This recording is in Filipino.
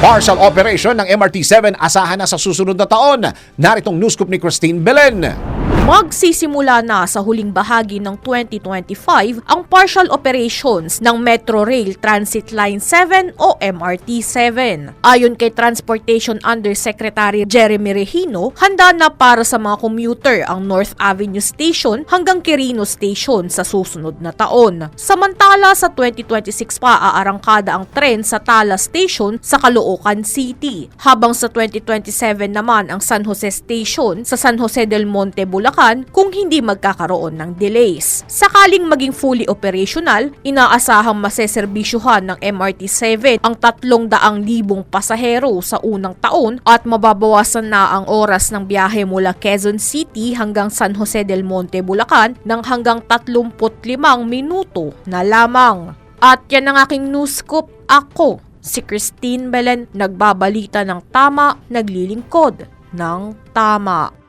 Partial operation ng MRT-7 asahan na sa susunod na taon. Naritong news scoop ni Christine Belen. Magsisimula na sa huling bahagi ng 2025 ang partial operations ng Metro Rail Transit Line 7 o MRT-7. Ayon kay Transportation Undersecretary Jeremy Regino, handa na para sa mga commuter ang North Avenue Station hanggang Quirino Station sa susunod na taon. Samantala sa 2026 pa aarangkada ang tren sa Tala Station sa Caloocan City, habang sa 2027 naman ang San Jose Station sa San Jose del Monte, Bulacan kung hindi magkakaroon ng delays. Sakaling maging fully operational, inaasahang maseserbisyuhan ng MRT-7 ang 300,000 pasahero sa unang taon at mababawasan na ang oras ng biyahe mula Quezon City hanggang San Jose del Monte, Bulacan ng hanggang 35 minuto na lamang. At yan ang aking news scoop. Ako, si Christine Belen, nagbabalita ng tama, naglilingkod ng tama.